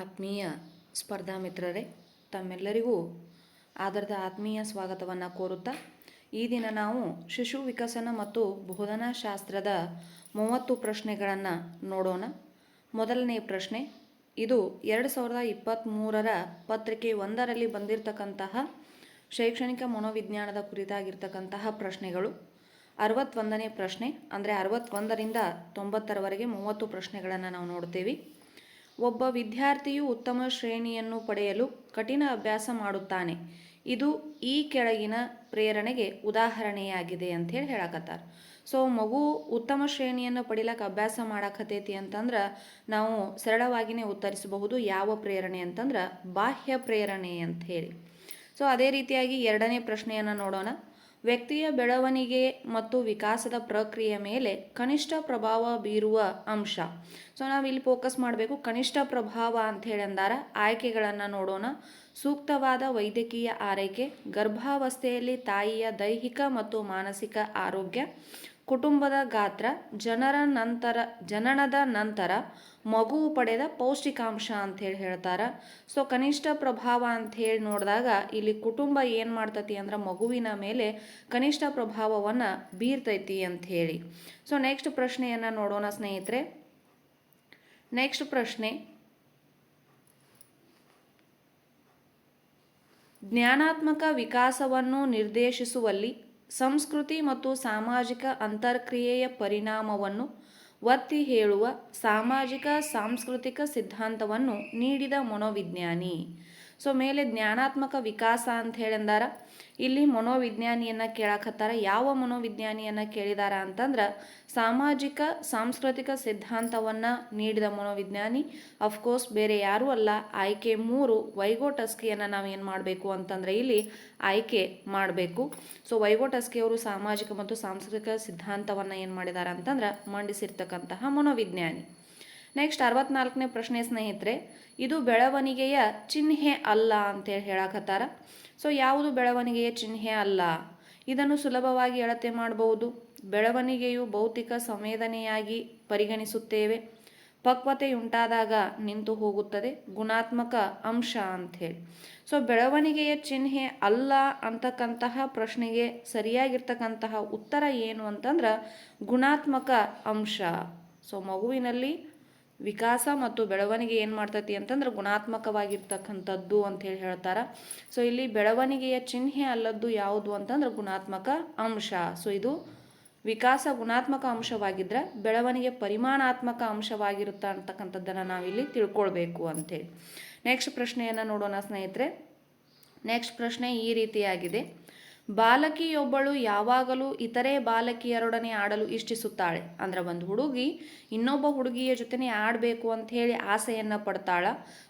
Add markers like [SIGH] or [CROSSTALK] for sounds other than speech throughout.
ಆತ್ಮೀಯ ಸ್ಪರ್ಧಾ ಮಿತ್ರರೇ, ತಮ್ಮೆಲ್ಲರಿಗೂ ಆದರದ ಆತ್ಮೀಯ ಸ್ವಾಗತವನ್ನು ಕೋರುತ್ತಾ ಈ ದಿನ ನಾವು ಶಿಶು ವಿಕಸನ ಮತ್ತು ಬೋಧನಾ ಶಾಸ್ತ್ರದ ಮೂವತ್ತು ಪ್ರಶ್ನೆಗಳನ್ನು ನೋಡೋಣ. ಮೊದಲನೇ ಪ್ರಶ್ನೆ, ಇದು ಎರಡು ಸಾವಿರದ ಇಪ್ಪತ್ತ್ಮೂರರ ಪತ್ರಿಕೆ ಒಂದರಲ್ಲಿ ಬಂದಿರತಕ್ಕಂತಹ ಶೈಕ್ಷಣಿಕ ಮನೋವಿಜ್ಞಾನದ ಕುರಿತಾಗಿರ್ತಕ್ಕಂತಹ ಪ್ರಶ್ನೆಗಳು. ಅರವತ್ತೊಂದನೇ ಪ್ರಶ್ನೆ, ಅಂದರೆ ಅರವತ್ತೊಂದರಿಂದ ತೊಂಬತ್ತರವರೆಗೆ ಮೂವತ್ತು ಪ್ರಶ್ನೆಗಳನ್ನು ನಾವು ನೋಡ್ತೇವೆ. ಒಬ್ಬ ವಿದ್ಯಾರ್ಥಿಯು ಉತ್ತಮ ಶ್ರೇಣಿಯನ್ನು ಪಡೆಯಲು ಕಠಿಣ ಅಭ್ಯಾಸ ಮಾಡುತ್ತಾನೆ. ಇದು ಈ ಕೆಳಗಿನ ಪ್ರೇರಣೆಗೆ ಉದಾಹರಣೆಯಾಗಿದೆ ಅಂಥೇಳಿ ಹೇಳಕತ್ತಾರ. ಸೊ, ಮಗು ಉತ್ತಮ ಶ್ರೇಣಿಯನ್ನು ಪಡಿಲಕ್ಕೆ ಅಭ್ಯಾಸ ಮಾಡಕತ್ತೈತಿ ಅಂತಂದ್ರೆ ನಾವು ಸರಳವಾಗಿಯೇ ಉತ್ತರಿಸಬಹುದು ಯಾವ ಪ್ರೇರಣೆ ಅಂತಂದ್ರೆ ಬಾಹ್ಯ ಪ್ರೇರಣೆ ಅಂತ ಹೇಳಿ ಸೊ, ಅದೇ ರೀತಿಯಾಗಿ ಎರಡನೇ ಪ್ರಶ್ನೆಯನ್ನು ನೋಡೋಣ. ವ್ಯಕ್ತಿಯ ಬೆಳವಣಿಗೆ ಮತ್ತು ವಿಕಾಸದ ಪ್ರಕ್ರಿಯೆ ಮೇಲೆ ಕನಿಷ್ಠ ಪ್ರಭಾವ ಬೀರುವ ಅಂಶ. ಸೊ ನಾವು ಇಲ್ಲಿ ಫೋಕಸ್ ಮಾಡಬೇಕು ಕನಿಷ್ಠ ಪ್ರಭಾವ ಅಂತ ಅಂದಾರ ಆಯ್ಕೆಗಳನ್ನು ನೋಡೋಣ. ಸೂಕ್ತವಾದ ವೈದ್ಯಕೀಯ ಆರೈಕೆ, ಗರ್ಭಾವಸ್ಥೆಯಲ್ಲಿ ತಾಯಿಯ ದೈಹಿಕ ಮತ್ತು ಮಾನಸಿಕ ಆರೋಗ್ಯ ಕುಟುಂಬದ ಗಾತ್ರ, ಜನರ ನಂತರ, ಜನನದ ನಂತರ ಮಗು ಪಡೆದ ಪೌಷ್ಟಿಕಾಂಶ ಅಂಥೇಳಿ ಹೇಳಿ ಹೇಳ್ತಾರೆ. ಸೊ ಕನಿಷ್ಠ ಪ್ರಭಾವ ಅಂತ ಹೇಳಿ ನೋಡಿದಾಗ ಇಲ್ಲಿ ಕುಟುಂಬ ಏನು ಮಾಡ್ತೈತಿ ಅಂದ್ರೆ ಮಗುವಿನ ಮೇಲೆ ಕನಿಷ್ಠ ಪ್ರಭಾವವನ್ನು ಬೀರ್ತೈತಿ ಅಂಥೇಳಿ ಸೊ ನೆಕ್ಸ್ಟ್ ಪ್ರಶ್ನೆಯನ್ನು ನೋಡೋಣ ಸ್ನೇಹಿತರೆ. ನೆಕ್ಸ್ಟ್ ಪ್ರಶ್ನೆ. ಜ್ಞಾನಾತ್ಮಕ ವಿಕಾಸವನ್ನು ನಿರ್ದೇಶಿಸುವಲ್ಲಿ ಸಂಸ್ಕೃತಿ ಮತ್ತು ಸಾಮಾಜಿಕ ಅಂತರ್ಕ್ರಿಯೆಯ ಪರಿಣಾಮವನ್ನು ಒತ್ತಿ ಹೇಳುವ ಸಾಮಾಜಿಕ ಸಾಂಸ್ಕೃತಿಕ ಸಿದ್ಧಾಂತವನ್ನು ನೀಡಿದ ಮನೋವಿಜ್ಞಾನಿ. ಸೊ, ಮೇಲೆ ಜ್ಞಾನಾತ್ಮಕ ವಿಕಾಸ ಅಂತ ಹೇಳಿದಾರ ಇಲ್ಲಿ ಮನೋವಿಜ್ಞಾನಿಯನ್ನು ಕೇಳಕತ್ತಾರ. ಯಾವ ಮನೋವಿಜ್ಞಾನಿಯನ್ನು ಕೇಳಿದಾರ ಅಂತಂದ್ರೆ ಸಾಮಾಜಿಕ, ಸಾಂಸ್ಕೃತಿಕ ಸಿದ್ಧಾಂತವನ್ನು ನೀಡಿದ ಮನೋವಿಜ್ಞಾನಿ. ಅಫ್ಕೋರ್ಸ್ ಬೇರೆ ಯಾರೂ ಅಲ್ಲ. ಆಯ್ಕೆ ಮೂರು ವೈಗೋಟಸ್ಕಿಯನ್ನು ನಾವು ಏನು ಮಾಡಬೇಕು ಅಂತಂದರೆ ಇಲ್ಲಿ ಆಯ್ಕೆ ಮಾಡಬೇಕು. ಸೊ ವೈಗೋಟಸ್ಕಿ ಅವರು ಸಾಮಾಜಿಕ ಮತ್ತು ಸಾಂಸ್ಕೃತಿಕ ಸಿದ್ಧಾಂತವನ್ನು ಏನು ಮಾಡಿದ್ದಾರೆ ಅಂತಂದ್ರೆ ಮಂಡಿಸಿರ್ತಕ್ಕಂತಹ ಮನೋವಿಜ್ಞಾನಿ. ನೆಕ್ಸ್ಟ್ ಅರವತ್ನಾಲ್ಕನೇ ಪ್ರಶ್ನೆ ಸ್ನೇಹಿತರೆ, ಇದು ಬೆಳವಣಿಗೆಯ ಚಿಹ್ನೆ ಅಲ್ಲ ಅಂತೇಳಿ ಹೇಳಕತ್ತಾರ. ಸೊ ಯಾವುದು ಬೆಳವಣಿಗೆಯ ಚಿಹ್ನೆ ಅಲ್ಲ? ಇದನ್ನು ಸುಲಭವಾಗಿ ಅಳತೆ ಮಾಡಬಹುದು. ಬೆಳವಣಿಗೆಯು ಭೌತಿಕ ಸಂವೇದನೆಯಾಗಿ ಪರಿಗಣಿಸುತ್ತೇವೆ. ಪಕ್ವತೆಯುಂಟಾದಾಗ ನಿಂತು ಹೋಗುತ್ತದೆ. ಗುಣಾತ್ಮಕ ಅಂಶ ಅಂಥೇಳಿ ಸೊ ಬೆಳವಣಿಗೆಯ ಚಿಹ್ನೆ ಅಲ್ಲ ಅಂತಕ್ಕಂತಹ ಪ್ರಶ್ನೆಗೆ ಸರಿಯಾಗಿರ್ತಕ್ಕಂತಹ ಉತ್ತರ ಏನು ಅಂತಂದ್ರೆ ಗುಣಾತ್ಮಕ ಅಂಶ. ಸೊ ಮಗುವಿನಲ್ಲಿ ವಿಕಾಸ ಮತ್ತು ಬೆಳವಣಿಗೆ ಏನು ಮಾಡ್ತೈತಿ ಅಂತಂದ್ರೆ ಗುಣಾತ್ಮಕವಾಗಿರ್ತಕ್ಕಂಥದ್ದು ಅಂತೇಳಿ ಹೇಳ್ತಾರೆ. ಸೊ ಇಲ್ಲಿ ಬೆಳವಣಿಗೆಯ ಚಿಹ್ನೆ ಅಲ್ಲದ್ದು ಯಾವುದು ಅಂತಂದ್ರೆ ಗುಣಾತ್ಮಕ ಅಂಶ. ಸೊ ಇದು ವಿಕಾಸ ಗುಣಾತ್ಮಕ ಅಂಶವಾಗಿದ್ದರೆ ಬೆಳವಣಿಗೆ ಪರಿಮಾಣಾತ್ಮಕ ಅಂಶವಾಗಿರುತ್ತ ಅಂತಕ್ಕಂಥದ್ದನ್ನು ನಾವಿಲ್ಲಿ ತಿಳ್ಕೊಳ್ಬೇಕು ಅಂತೇಳಿ ನೆಕ್ಸ್ಟ್ ಪ್ರಶ್ನೆಯನ್ನು ನೋಡೋಣ ಸ್ನೇಹಿತರೆ. ನೆಕ್ಸ್ಟ್ ಪ್ರಶ್ನೆ ಈ ರೀತಿಯಾಗಿದೆ. ಬಾಲಕಿಯೊಬ್ಬಳು ಯಾವಾಗಲೂ ಇತರೆ ಬಾಲಕಿಯರೊಡನೆ ಆಡಲು ಇಷ್ಟಿಸುತ್ತಾಳೆ. ಅಂದ್ರೆ ಒಂದು ಹುಡುಗಿ ಇನ್ನೊಬ್ಬ ಹುಡುಗಿಯ ಜೊತೆನೆ ಆಡಬೇಕು ಅಂತ ಹೇಳಿ ಆಸೆಯನ್ನು ಪಡ್ತಾಳ.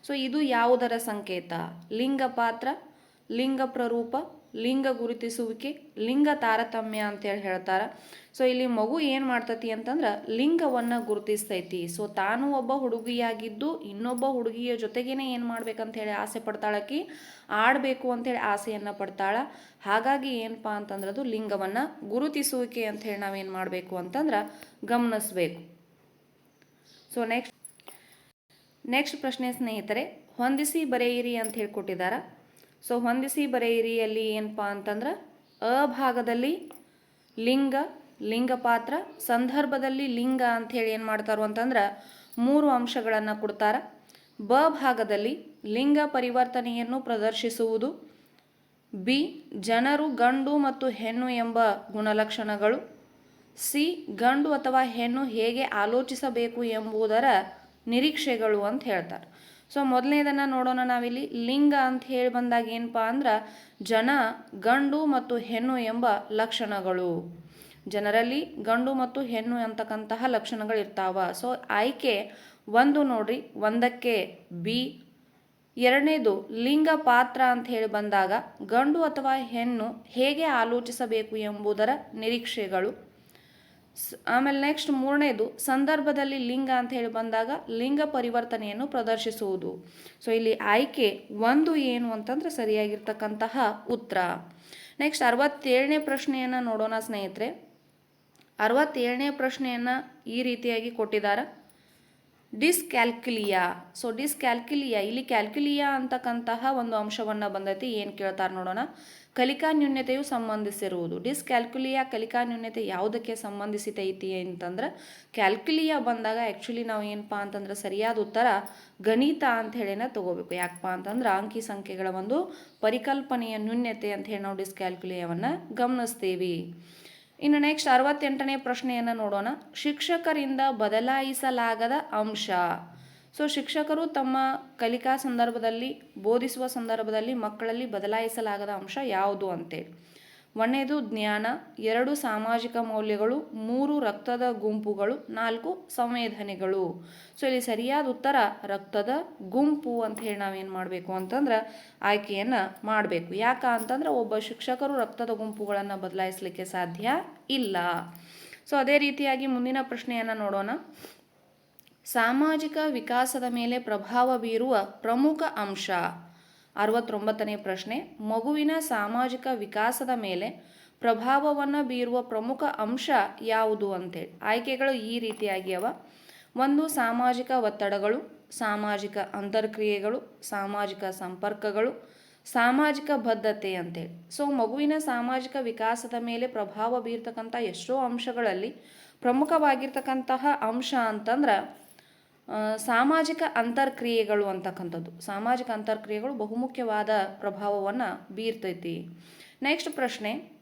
ಸೊ ಇದು ಯಾವುದರ ಸಂಕೇತ? ಲಿಂಗ ಪಾತ್ರ ಲಿಂಗ ಪ್ರರೂಪ? ಲಿಂಗ ಗುರುತಿಸುವಿಕೆ, ಲಿಂಗ ತಾರತಮ್ಯ ಅಂತೇಳಿ ಹೇಳ್ತಾರೆ. ಸೊ ಇಲ್ಲಿ ಮಗು ಏನು ಮಾಡ್ತತಿ ಅಂತಂದ್ರೆ ಲಿಂಗವನ್ನು ಗುರುತಿಸ್ತೈತಿ. ಸೊ ತಾನು ಒಬ್ಬ ಹುಡುಗಿಯಾಗಿದ್ದು ಇನ್ನೊಬ್ಬ ಹುಡುಗಿಯ ಜೊತೆಗೇನೆ ಏನು ಮಾಡ್ಬೇಕಂತ ಹೇಳಿ ಆಸೆ ಪಡ್ತಾಳಕಿ ಆಡಬೇಕು ಅಂತೇಳಿ ಆಸೆಯನ್ನು ಪಡ್ತಾಳ. ಹಾಗಾಗಿ ಏನಪ್ಪ ಅಂತಂದ್ರೆ ಅದು ಲಿಂಗವನ್ನು ಗುರುತಿಸುವಿಕೆ ಅಂತ ಹೇಳಿ ನಾವೇನು ಮಾಡಬೇಕು ಅಂತಂದ್ರೆ ಗಮನಿಸ್ಬೇಕು. ಸೊ ನೆಕ್ಸ್ಟ್ ನೆಕ್ಸ್ಟ್ ಪ್ರಶ್ನೆ ಸ್ನೇಹಿತರೆ, ಹೊಂದಿಸಿ ಬರೆಯಿರಿ ಅಂತ ಹೇಳ್ಕೊಟ್ಟಿದ್ದಾರೆ ಸೊ ಹೊಂದಿಸಿ ಬರೆಯಿರಿಯಲ್ಲಿ ಏನಪ್ಪ ಅಂತಂದ್ರೆ, ಅ ಭಾಗದಲ್ಲಿ ಲಿಂಗ ಲಿಂಗ ಪಾತ್ರ ಸಂದರ್ಭದಲ್ಲಿ ಲಿಂಗ ಅಂಥೇಳಿ ಏನು ಮಾಡ್ತಾರೋ ಅಂತಂದ್ರೆ ಮೂರು ಅಂಶಗಳನ್ನು ಕೊಡ್ತಾರೆ. ಬ ಭಾಗದಲ್ಲಿ ಲಿಂಗ ಪರಿವರ್ತನೆಯನ್ನು ಪ್ರದರ್ಶಿಸುವುದು. ಬಿ ಜನರು, ಗಂಡು ಮತ್ತು ಹೆಣ್ಣು ಎಂಬ ಗುಣಲಕ್ಷಣಗಳು. ಸಿ ಗಂಡು ಅಥವಾ ಹೆಣ್ಣು ಹೇಗೆ ಆಲೋಚಿಸಬೇಕು ಎಂಬುದರ ನಿರೀಕ್ಷೆಗಳು ಅಂತ ಹೇಳ್ತಾರೆ. ಸೊ ಮೊದಲನೇದನ್ನು ನೋಡೋಣ ನಾವಿಲ್ಲಿ ಲಿಂಗ ಅಂತ ಹೇಳಿ ಬಂದಾಗ ಏನಪ್ಪ ಅಂದ್ರೆ ಜನ, ಗಂಡು ಮತ್ತು ಹೆಣ್ಣು ಎಂಬ ಲಕ್ಷಣಗಳು. ಜನರಲ್ಲಿ ಗಂಡು ಮತ್ತು ಹೆಣ್ಣು ಅಂತಕ್ಕಂತಹ ಲಕ್ಷಣಗಳಿರ್ತಾವ ಸೊ ಆಯ್ಕೆ ಒಂದು ನೋಡ್ರಿ, ಒಂದಕ್ಕೆ ಬಿ. ಎರಡನೇದು ಲಿಂಗ ಪಾತ್ರ ಅಂತ ಹೇಳಿ ಬಂದಾಗ ಗಂಡು ಅಥವಾ ಹೆಣ್ಣು ಹೇಗೆ ಆಲೋಚಿಸಬೇಕು ಎಂಬುದರ ನಿರೀಕ್ಷೆಗಳು. ಆಮೇಲೆ ನೆಕ್ಸ್ಟ್ ಮೂರನೇದು, ಸಂದರ್ಭದಲ್ಲಿ ಲಿಂಗ ಅಂತ ಹೇಳಿ ಬಂದಾಗ ಲಿಂಗ ಪರಿವರ್ತನೆಯನ್ನು ಪ್ರದರ್ಶಿಸುವುದು. ಸೊ ಇಲ್ಲಿ ಆಯ್ಕೆ ಒಂದು ಏನು ಅಂತಂದ್ರೆ ಸರಿಯಾಗಿರ್ತಕ್ಕಂತಹ ಉತ್ತರ. ನೆಕ್ಸ್ಟ್ ಅರವತ್ತೇಳನೇ ಪ್ರಶ್ನೆಯನ್ನು ನೋಡೋಣ ಸ್ನೇಹಿತರೆ. ಅರವತ್ತೇಳನೇ ಪ್ರಶ್ನೆಯನ್ನು ಈ ರೀತಿಯಾಗಿ ಕೊಟ್ಟಿದ್ದಾರೆ ಡಿಸ್ಕ್ಯಾಲ್ಕುಲಿಯಾ. ಸೊ ಡಿಸ್ಕ್ಯಾಲ್ಕುಲಿಯಾ, ಇಲ್ಲಿ ಕ್ಯಾಲ್ಕುಲಿಯಾ ಅಂತಕ್ಕಂತಹ ಒಂದು ಅಂಶವನ್ನು ಬಂದೈತಿ, ಏನು ಕೇಳ್ತಾರೆ ನೋಡೋಣ. ಕಲಿಕಾ ನ್ಯೂನ್ಯತೆಯು ಸಂಬಂಧಿಸಿರುವುದು. ಡಿಸ್ಕ್ಯಾಲ್ಕುಲಿಯಾ ಕಲಿಕಾ ನ್ಯೂನ್ಯತೆ ಯಾವುದಕ್ಕೆ ಸಂಬಂಧಿಸಿತೈತಿ ಅಂತಂದ್ರೆ, ಕ್ಯಾಲ್ಕುಲಿಯಾ ಬಂದಾಗ ಆ್ಯಕ್ಚುಲಿ ನಾವು ಏನಪ್ಪ ಅಂತಂದ್ರೆ ಸರಿಯಾದ ಉತ್ತರ ಗಣಿತ ಅಂತ ಹೇಳಿನ ತಗೋಬೇಕು. ಯಾಕಪ್ಪ ಅಂತಂದ್ರೆ ಅಂಕಿ ಸಂಖ್ಯೆಗಳ ಒಂದು ಪರಿಕಲ್ಪನೆಯ ನ್ಯೂನ್ಯತೆ ಅಂತ ಹೇಳಿ ನಾವು ಡಿಸ್ಕ್ಯಾಲ್ಕುಲಿಯಾವನ್ನು ಗಮನಿಸ್ತೀವಿ. ಇನ್ನು ನೆಕ್ಸ್ಟ್ ಅರವತ್ತೆಂಟನೇ ಪ್ರಶ್ನೆಯನ್ನು ನೋಡೋಣ. ಶಿಕ್ಷಕರಿಂದ ಬದಲಾಯಿಸಲಾಗದ ಅಂಶ. ಸೊ ಶಿಕ್ಷಕರು ತಮ್ಮ ಕಲಿಕಾ ಸಂದರ್ಭದಲ್ಲಿ, ಬೋಧಿಸುವ ಸಂದರ್ಭದಲ್ಲಿ ಮಕ್ಕಳಲ್ಲಿ ಬದಲಾಯಿಸಲಾಗದ ಅಂಶ ಯಾವುದು ಅಂತೇಳಿ ಒಂದನೇದು ಜ್ಞಾನ, ಎರಡು ಸಾಮಾಜಿಕ ಮೌಲ್ಯಗಳು, ಮೂರು ರಕ್ತದ ಗುಂಪುಗಳು, ನಾಲ್ಕು ಸಂವೇದನೆಗಳು. ಸೊ ಇಲ್ಲಿ ಸರಿಯಾದ ಉತ್ತರ ರಕ್ತದ ಗುಂಪು ಅಂತ ಹೇಳಿ ನಾವೇನು ಮಾಡಬೇಕು ಅಂತಂದ್ರೆ ಆಯ್ಕೆಯನ್ನು ಮಾಡಬೇಕು. ಯಾಕ ಅಂತಂದ್ರೆ ಒಬ್ಬ ಶಿಕ್ಷಕರು ರಕ್ತದ ಗುಂಪುಗಳನ್ನು ಬದಲಾಯಿಸಲಿಕ್ಕೆ ಸಾಧ್ಯ ಇಲ್ಲ. ಸೊ ಅದೇ ರೀತಿಯಾಗಿ ಮುಂದಿನ ಪ್ರಶ್ನೆಯನ್ನು ನೋಡೋಣ. ಸಾಮಾಜಿಕ ವಿಕಾಸದ ಮೇಲೆ ಪ್ರಭಾವ ಬೀರುವ ಪ್ರಮುಖ ಅಂಶ. ಅರವತ್ತೊಂಬತ್ತನೇ ಪ್ರಶ್ನೆ. ಮಗುವಿನ ಸಾಮಾಜಿಕ ವಿಕಾಸದ ಮೇಲೆ ಪ್ರಭಾವವನ್ನು ಬೀರುವ ಪ್ರಮುಖ ಅಂಶ ಯಾವುದು ಅಂತೇಳಿ ಆಯ್ಕೆಗಳು ಈ ರೀತಿಯಾಗಿವೆ ಒಂದು, ಸಾಮಾಜಿಕ ಒತ್ತಡಗಳು, ಸಾಮಾಜಿಕ ಅಂತರ್ಕ್ರಿಯೆಗಳು, ಸಾಮಾಜಿಕ ಸಂಪರ್ಕಗಳು, ಸಾಮಾಜಿಕ ಬದ್ಧತೆ ಅಂತೇಳಿ ಸೊ, ಮಗುವಿನ ಸಾಮಾಜಿಕ ವಿಕಾಸದ ಮೇಲೆ ಪ್ರಭಾವ ಬೀರ್ತಕ್ಕಂಥ ಎಷ್ಟೋ ಅಂಶಗಳಲ್ಲಿ ಪ್ರಮುಖವಾಗಿರ್ತಕ್ಕಂತಹ ಅಂಶ ಅಂತಂದ್ರೆ ಸಾಮಾಜಿಕ ಅಂತರ್ಕ್ರಿಯೆಗಳು ಅಂತಕ್ಕಂಥದ್ದು. ಸಾಮಾಜಿಕ ಅಂತರ್ಕ್ರಿಯೆಗಳು ಬಹುಮುಖ್ಯವಾದ ಪ್ರಭಾವವನ್ನು ಬೀರ್ತೈತಿ. ನೆಕ್ಸ್ಟ್ ಪ್ರಶ್ನೆ.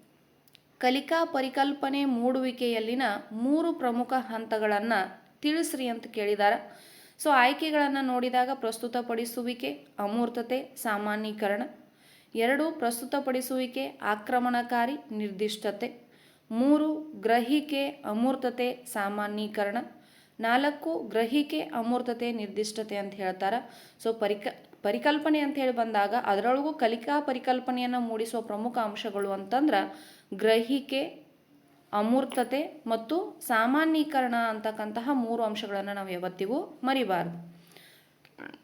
ಕಲಿಕಾ ಪರಿಕಲ್ಪನೆ ಮೂಡುವಿಕೆಯಲ್ಲಿನ ಮೂರು ಪ್ರಮುಖ ಹಂತಗಳನ್ನು ತಿಳಿಸ್ರಿ ಅಂತ ಕೇಳಿದ್ದಾರೆ ಸೊ ಆಯ್ಕೆಗಳನ್ನು ನೋಡಿದಾಗ ಪ್ರಸ್ತುತಪಡಿಸುವಿಕೆ, ಅಮೂರ್ತತೆ, ಸಾಮಾನ್ಯೀಕರಣ. ಎರಡು, ಪ್ರಸ್ತುತಪಡಿಸುವಿಕೆ, ಆಕ್ರಮಣಕಾರಿ, ನಿರ್ದಿಷ್ಟತೆ. ಮೂರು, ಗ್ರಹಿಕೆ, ಅಮೂರ್ತತೆ, ಸಾಮಾನ್ಯೀಕರಣ. ನಾಲ್ಕು ಗ್ರಹಿಕೆ ಅಮೂರ್ತತೆ, ನಿರ್ದಿಷ್ಟತೆ ಅಂತ ಹೇಳ್ತಾರೆ. ಸೊ ಪರಿಕ, ಪರಿಕಲ್ಪನೆ ಅಂತ ಹೇಳಿ ಬಂದಾಗ ಅದರೊಳಗೂ ಕಲಿಕಾ ಪರಿಕಲ್ಪನೆಯನ್ನು ಮೂಡಿಸುವ ಪ್ರಮುಖ ಅಂಶಗಳು ಅಂತಂದ್ರೆ ಗ್ರಹಿಕೆ, ಅಮೂರ್ತತೆ ಮತ್ತು ಸಾಮಾನ್ಯೀಕರಣ ಅಂತಕ್ಕಂತಹ ಮೂರು ಅಂಶಗಳನ್ನು ನಾವು ಯಾವತ್ತಿಗೂ ಮರಿಬಾರ್ದು.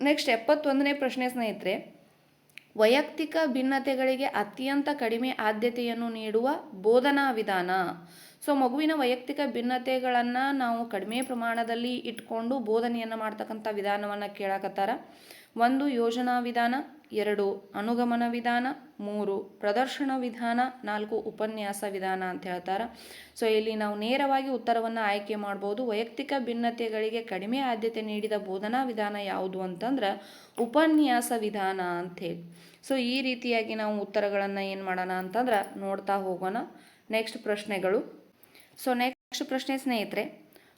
ನೆಕ್ಸ್ಟ್ ಎಪ್ಪತ್ತೊಂದನೇ ಪ್ರಶ್ನೆ ಸ್ನೇಹಿತರೆ, ವೈಯಕ್ತಿಕ ಭಿನ್ನತೆಗಳಿಗೆ ಅತ್ಯಂತ ಕಡಿಮೆ ಆದ್ಯತೆಯನ್ನು ನೀಡುವ ಬೋಧನಾ ವಿಧಾನ. ಸೊ ಮಗುವಿನ ವೈಯಕ್ತಿಕ ಭಿನ್ನತೆಗಳನ್ನು ನಾವು ಕಡಿಮೆ ಪ್ರಮಾಣದಲ್ಲಿ ಇಟ್ಕೊಂಡು ಬೋಧನೆಯನ್ನು ಮಾಡ್ತಕ್ಕಂಥ ವಿಧಾನವನ್ನು ಕೇಳಕತ್ತಾರ. ಒಂದು, ಯೋಜನಾ ವಿಧಾನ. ಎರಡು, ಅನುಗಮನ ವಿಧಾನ. ಮೂರು, ಪ್ರದರ್ಶನ ವಿಧಾನ. ನಾಲ್ಕು, ಉಪನ್ಯಾಸ ವಿಧಾನ ಅಂತ ಹೇಳ್ತಾರೆ. ಸೊ ಇಲ್ಲಿ ನಾವು ನೇರವಾಗಿ ಉತ್ತರವನ್ನು ಆಯ್ಕೆ ಮಾಡ್ಬೋದು. ವೈಯಕ್ತಿಕ ಭಿನ್ನತೆಗಳಿಗೆ ಕಡಿಮೆ ಆದ್ಯತೆ ನೀಡಿದ ಬೋಧನಾ ವಿಧಾನ ಯಾವುದು ಅಂತಂದ್ರೆ ಉಪನ್ಯಾಸ ವಿಧಾನ ಅಂಥೇಳಿ ಸೊ ಈ ರೀತಿಯಾಗಿ ನಾವು ಉತ್ತರಗಳನ್ನು ಏನು ಮಾಡೋಣ ಅಂತಂದ್ರೆ ನೋಡ್ತಾ ಹೋಗೋಣ. ನೆಕ್ಸ್ಟ್ ಪ್ರಶ್ನೆಗಳು. ಸೊ ನೆಕ್ಸ್ಟ್ ಪ್ರಶ್ನೆ, ಸ್ನೇಹಿತರೆ,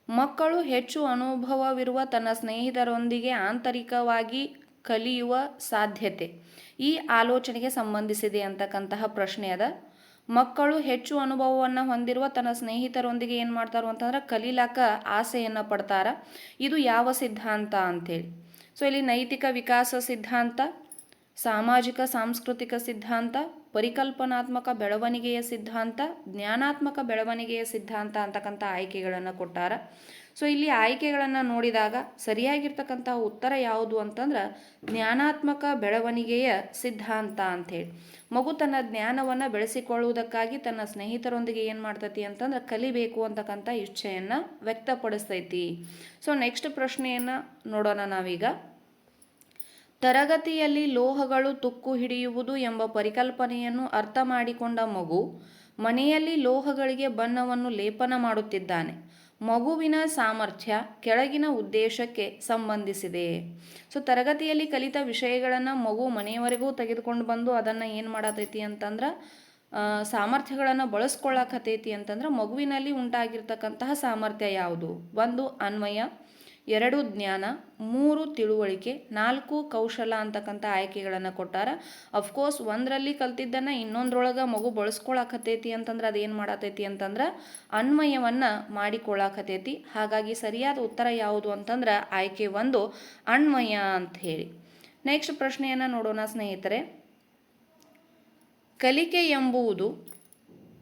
ಮಕ್ಕಳು ಹೆಚ್ಚು ಅನುಭವವಿರುವ ತನ್ನ ಸ್ನೇಹಿತರೊಂದಿಗೆ ಆಂತರಿಕವಾಗಿ ಕಲಿಯುವ ಸಾಧ್ಯತೆ ಈ ಆಲೋಚನೆಗೆ ಸಂಬಂಧಿಸಿದೆ ಅಂತಕ್ಕಂತಹ ಪ್ರಶ್ನೆ ಅದ. ಮಕ್ಕಳು ಹೆಚ್ಚು ಅನುಭವವನ್ನು ಹೊಂದಿರುವ ತನ್ನ ಸ್ನೇಹಿತರೊಂದಿಗೆ ಏನು ಮಾಡ್ತಾರೋ ಅಂತಂದ್ರೆ ಕಲೀಲಾಕ ಆಸೆಯನ್ನು ಪಡ್ತಾರ. ಇದು ಯಾವ ಸಿದ್ಧಾಂತ ಅಂಥೇಳಿ ಸೊ ಇಲ್ಲಿ ನೈತಿಕ ವಿಕಾಸ ಸಿದ್ಧಾಂತ ಸಾಮಾಜಿಕ, ಸಾಂಸ್ಕೃತಿಕ ಸಿದ್ಧಾಂತ, ಪರಿಕಲ್ಪನಾತ್ಮಕ ಬೆಳವಣಿಗೆಯ ಸಿದ್ಧಾಂತ, ಜ್ಞಾನಾತ್ಮಕ ಬೆಳವಣಿಗೆಯ ಸಿದ್ಧಾಂತ ಅಂತಕ್ಕಂಥ ಆಯ್ಕೆಗಳನ್ನು ಕೊಟ್ಟಾರ. ಸೊ ಇಲ್ಲಿ ಆಯ್ಕೆಗಳನ್ನು ನೋಡಿದಾಗ ಸರಿಯಾಗಿರ್ತಕ್ಕಂಥ ಉತ್ತರ ಯಾವುದು ಅಂತಂದ್ರೆ ಜ್ಞಾನಾತ್ಮಕ ಬೆಳವಣಿಗೆಯ ಸಿದ್ಧಾಂತ ಅಂಥೇಳಿ ಮಗು ತನ್ನ ಜ್ಞಾನವನ್ನು ಬೆಳೆಸಿಕೊಳ್ಳುವುದಕ್ಕಾಗಿ ತನ್ನ ಸ್ನೇಹಿತರೊಂದಿಗೆ ಏನು ಮಾಡ್ತೈತಿ ಅಂತಂದ್ರೆ ಕಲಿಬೇಕು ಅಂತಕ್ಕಂಥ ಇಚ್ಛೆಯನ್ನು ವ್ಯಕ್ತಪಡಿಸ್ತೈತಿ. ಸೊ ನೆಕ್ಸ್ಟ್ ಪ್ರಶ್ನೆಯನ್ನು ನೋಡೋಣ ನಾವೀಗ. ತರಗತಿಯಲ್ಲಿ ಲೋಹಗಳು ತುಕ್ಕು ಹಿಡಿಯುವುದು ಎಂಬ ಪರಿಕಲ್ಪನೆಯನ್ನು ಅರ್ಥ ಮಾಡಿಕೊಂಡ ಮಗು ಮನೆಯಲ್ಲಿ ಲೋಹಗಳಿಗೆ ಬಣ್ಣವನ್ನು ಲೇಪನ ಮಾಡುತ್ತಿದ್ದಾನೆ. ಮಗುವಿನ ಸಾಮರ್ಥ್ಯ, ಕೆಳಗಿನ ಉದ್ದೇಶಕ್ಕೆ ಸಂಬಂಧಿಸಿದೆ. ಸೊ ತರಗತಿಯಲ್ಲಿ ಕಲಿತ ವಿಷಯಗಳನ್ನು ಮಗು ಮನೆಯವರೆಗೂ ತೆಗೆದುಕೊಂಡು ಬಂದು ಅದನ್ನು ಏನು ಮಾಡತೈತಿ ಅಂತಂದ್ರೆ ಸಾಮರ್ಥ್ಯಗಳನ್ನು ಬಳಸ್ಕೊಳ್ಳಕತೈತಿ ಅಂತಂದ್ರೆ ಮಗುವಿನಲ್ಲಿ ಉಂಟಾಗಿರ್ತಕ್ಕಂತಹ ಸಾಮರ್ಥ್ಯ ಯಾವುದು? ಒಂದು, ಅನ್ವಯ. ಎರಡು ಜ್ಞಾನ, ಮೂರು ತಿಳುವಳಿಕೆ, ನಾಲ್ಕು ಕೌಶಲ ಅಂತಕ್ಕಂಥ ಆಯ್ಕೆಗಳನ್ನು ಕೊಟ್ಟಾರ. ಅಫ್ಕೋರ್ಸ್ ಒಂದರಲ್ಲಿ ಕಲ್ತಿದ್ದನ್ನು ಇನ್ನೊಂದ್ರೊಳಗೆ ಮಗು ಬಳಸ್ಕೊಳಕತೈತಿ ಅಂತಂದ್ರೆ ಅದೇನು ಮಾಡತೈತಿ ಅಂತಂದ್ರೆ ಅನ್ವಯವನ್ನು ಮಾಡಿಕೊಳ್ಳಾಕತ್ತೈತಿ ಹಾಗಾಗಿ ಸರಿಯಾದ ಉತ್ತರ ಯಾವುದು ಅಂತಂದ್ರೆ ಆಯ್ಕೆ ಒಂದು, ಅನ್ವಯ ಅಂತ ಹೇಳಿ. ನೆಕ್ಸ್ಟ್ ಪ್ರಶ್ನೆಯನ್ನು ನೋಡೋಣ ಸ್ನೇಹಿತರೆ. ಕಲಿಕೆ ಎಂಬುವುದು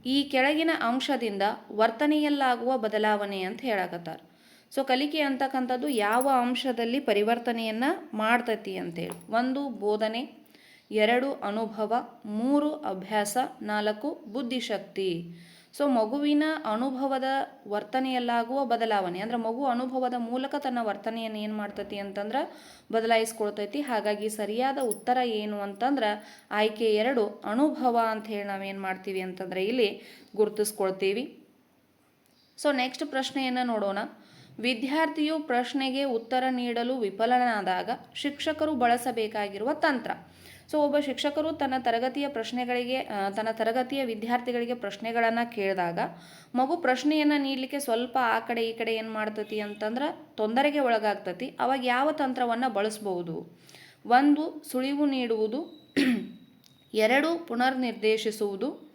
ಈ ಕೆಳಗಿನ ಅಂಶದಿಂದ ವರ್ತನೆಯಲ್ಲಾಗುವ ಬದಲಾವಣೆ ಅಂತ ಹೇಳಕತ್ತಾರೆ. ಸೊ ಕಲಿಕೆ ಅಂತಕ್ಕಂಥದ್ದು ಯಾವ ಅಂಶದಲ್ಲಿ ಪರಿವರ್ತನೆಯನ್ನು ಮಾಡ್ತೈತಿ ಅಂತೇಳಿ. ಒಂದು, ಬೋಧನೆ. ಎರಡು, ಅನುಭವ. ಮೂರು, ಅಭ್ಯಾಸ. ನಾಲ್ಕು, ಬುದ್ಧಿಶಕ್ತಿ. ಸೊ ಮಗುವಿನ ಅನುಭವದ ವರ್ತನೆಯಲ್ಲಾಗುವ ಬದಲಾವಣೆ. ಅಂದ್ರೆ ಮಗು ಅನುಭವದ ಮೂಲಕ ತನ್ನ ವರ್ತನೆಯನ್ನು ಏನು ಮಾಡ್ತತಿ ಅಂತಂದ್ರೆ ಬದಲಾಯಿಸ್ಕೊಳ್ತೈತಿ. ಹಾಗಾಗಿ ಸರಿಯಾದ ಉತ್ತರ ಏನು ಅಂತಂದ್ರೆ ಆಯ್ಕೆ ಎರಡು, ಅನುಭವ ಅಂತ ಹೇಳಿ ನಾವೇನು ಮಾಡ್ತೀವಿ ಅಂತಂದ್ರೆ ಇಲ್ಲಿ ಗುರುತಿಸ್ಕೊಳ್ತೀವಿ. ಸೊ ನೆಕ್ಸ್ಟ್ ಪ್ರಶ್ನೆಯನ್ನು ನೋಡೋಣ. ವಿದ್ಯಾರ್ಥಿಯು ಪ್ರಶ್ನೆಗೆ ಉತ್ತರ ನೀಡಲು ವಿಫಲನಾದಾಗ ಶಿಕ್ಷಕರು ಬಳಸಬೇಕಾಗಿರುವ ತಂತ್ರ. ಸೊ ಒಬ್ಬ ಶಿಕ್ಷಕರು ತನ್ನ ತರಗತಿಯ ಪ್ರಶ್ನೆಗಳಿಗೆ ತನ್ನ ತರಗತಿಯ ವಿದ್ಯಾರ್ಥಿಗಳಿಗೆ ಪ್ರಶ್ನೆಗಳನ್ನು ಕೇಳಿದಾಗ, ಮಗು ಪ್ರಶ್ನೆಯನ್ನು ನೀಡಲಿಕ್ಕೆ ಸ್ವಲ್ಪ ಆ ಕಡೆ ಈ ಕಡೆ ಏನು ಮಾಡ್ತತಿ ಅಂತಂದ್ರೆ ತೊಂದರೆಗೆ ಒಳಗಾಗ್ತತಿ. ಅವಾಗ ಯಾವ ತಂತ್ರವನ್ನು ಬಳಸ್ಬೋದು ಒಂದು, ಸುಳಿವು ನೀಡುವುದು. [CLEARS THROAT] ಎರಡು, ಪುನರ್ನಿರ್ದೇಶಿಸುವುದು.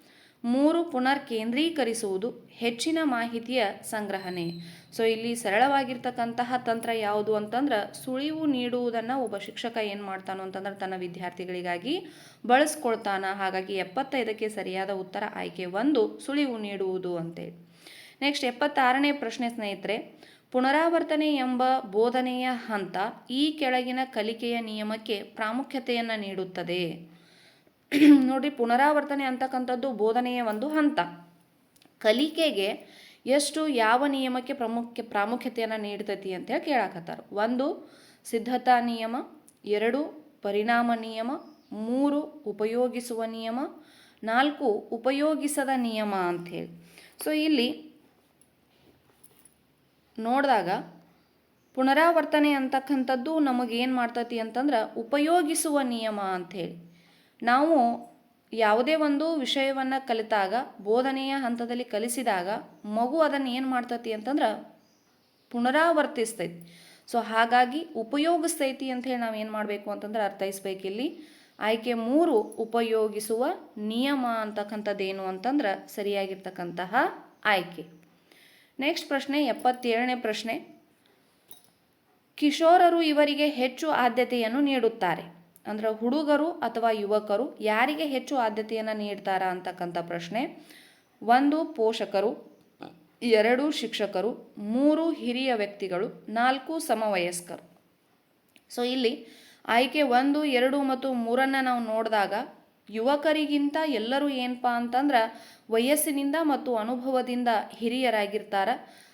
ಮೂರು ಪುನರ್ ಕೇಂದ್ರೀಕರಿಸುವುದು ಹೆಚ್ಚಿನ ಮಾಹಿತಿಯ ಸಂಗ್ರಹಣೆ. ಸೊ, ಇಲ್ಲಿ ಸರಳವಾಗಿರ್ತಕ್ಕಂತಹ ತಂತ್ರ ಯಾವುದು ಅಂತಂದ್ರೆ ಸುಳಿವು ನೀಡುವುದನ್ನು ಒಬ್ಬ ಶಿಕ್ಷಕ ಏನು ಮಾಡ್ತಾನೋ ಅಂತಂದ್ರೆ ತನ್ನ ವಿದ್ಯಾರ್ಥಿಗಳಿಗಾಗಿ ಬಳಸ್ಕೊಳ್ತಾನ. ಹಾಗಾಗಿ ಎಪ್ಪತ್ತೈದಕ್ಕೆ ಸರಿಯಾದ ಉತ್ತರ ಆಯ್ಕೆ ಒಂದು, ಸುಳಿವು ನೀಡುವುದು ಅಂತೇಳಿ ನೆಕ್ಸ್ಟ್, ಎಪ್ಪತ್ತಾರನೇ ಪ್ರಶ್ನೆ ಸ್ನೇಹಿತರೆ, ಪುನರಾವರ್ತನೆ ಎಂಬ ಬೋಧನೆಯ ಹಂತ ಈ ಕೆಳಗಿನ ಕಲಿಕೆಯ ನಿಯಮಕ್ಕೆ ಪ್ರಾಮುಖ್ಯತೆಯನ್ನು ನೀಡುತ್ತದೆ. ನೋಡ್ರಿ, ಪುನರಾವರ್ತನೆ ಅಂತಕ್ಕಂಥದ್ದು ಬೋಧನೆಯ ಒಂದು ಹಂತ. ಕಲಿಕೆಗೆ ಎಷ್ಟು ಯಾವ ನಿಯಮಕ್ಕೆ ಪ್ರಮುಖ ಪ್ರಾಮುಖ್ಯತೆಯನ್ನು ನೀಡ್ತೈತಿ ಅಂತೇಳಿ ಕೇಳಾಕತ್ತಾರ. ಒಂದು, ಸಿದ್ಧತಾ ನಿಯಮ. ಎರಡು, ಪರಿಣಾಮ ನಿಯಮ. ಮೂರು, ಉಪಯೋಗಿಸುವ ನಿಯಮ. ನಾಲ್ಕು, ಉಪಯೋಗಿಸದ ನಿಯಮ ಅಂಥೇಳಿ ಸೊ ಇಲ್ಲಿ ನೋಡಿದಾಗ ಪುನರಾವರ್ತನೆ ಅಂತಕ್ಕಂಥದ್ದು ನಮಗೇನು ಮಾಡ್ತೈತಿ ಅಂತಂದ್ರೆ ಉಪಯೋಗಿಸುವ ನಿಯಮ ಅಂಥೇಳಿ ನಾವು ಯಾವುದೇ ಒಂದು ವಿಷಯವನ್ನು ಕಲಿತಾಗ, ಬೋಧನೆಯ ಹಂತದಲ್ಲಿ ಕಲಿಸಿದಾಗ, ಮಗು ಅದನ್ನು ಏನು ಮಾಡ್ತೈತಿ ಅಂತಂದ್ರೆ ಪುನರಾವರ್ತಿಸ್ತೈತಿ. ಸೊ ಹಾಗಾಗಿ ಉಪಯೋಗಿಸ್ತೈತಿ ಅಂತ ಹೇಳಿ ನಾವು ಏನು ಮಾಡಬೇಕು ಅಂತಂದ್ರೆ ಅರ್ಥೈಸ್ಬೇಕಿಲ್ಲಿ. ಆಯ್ಕೆ ಮೂರು, ಉಪಯೋಗಿಸುವ ನಿಯಮ ಅಂತಕ್ಕಂಥದ್ದೇನು ಅಂತಂದ್ರೆ ಸರಿಯಾಗಿರ್ತಕ್ಕಂತಹ ಆಯ್ಕೆ. ನೆಕ್ಸ್ಟ್ ಪ್ರಶ್ನೆ, ಎಪ್ಪತ್ತೇಳನೇ ಪ್ರಶ್ನೆ. ಕಿಶೋರರು ಇವರಿಗೆ ಹೆಚ್ಚು ಆದ್ಯತೆಯನ್ನು ನೀಡುತ್ತಾರೆ. ಅಂದ್ರೆ ಹುಡುಗರು ಅಥವಾ ಯುವಕರು ಯಾರಿಗೆ ಹೆಚ್ಚು ಆದ್ಯತೆಯನ್ನು ನೀಡ್ತಾರಾ ಅಂತಕ್ಕಂಥ ಪ್ರಶ್ನೆ. ಒಂದು, ಪೋಷಕರು. ಎರಡು, ಶಿಕ್ಷಕರು. ಮೂರು, ಹಿರಿಯ ವ್ಯಕ್ತಿಗಳು. ನಾಲ್ಕು, ಸಮವಯಸ್ಕರು. ಸೊ ಇಲ್ಲಿ ಆಯ್ಕೆ ಒಂದು, ಎರಡು ಮತ್ತು ಮೂರನ್ನು ನಾವು ನೋಡಿದಾಗ ಯುವಕರಿಗಿಂತ ಎಲ್ಲರೂ ಏನಪ್ಪ ಅಂತಂದ್ರೆ ವಯಸ್ಸಿನಿಂದ ಮತ್ತು ಅನುಭವದಿಂದ ಹಿರಿಯರಾಗಿರ್ತಾರ.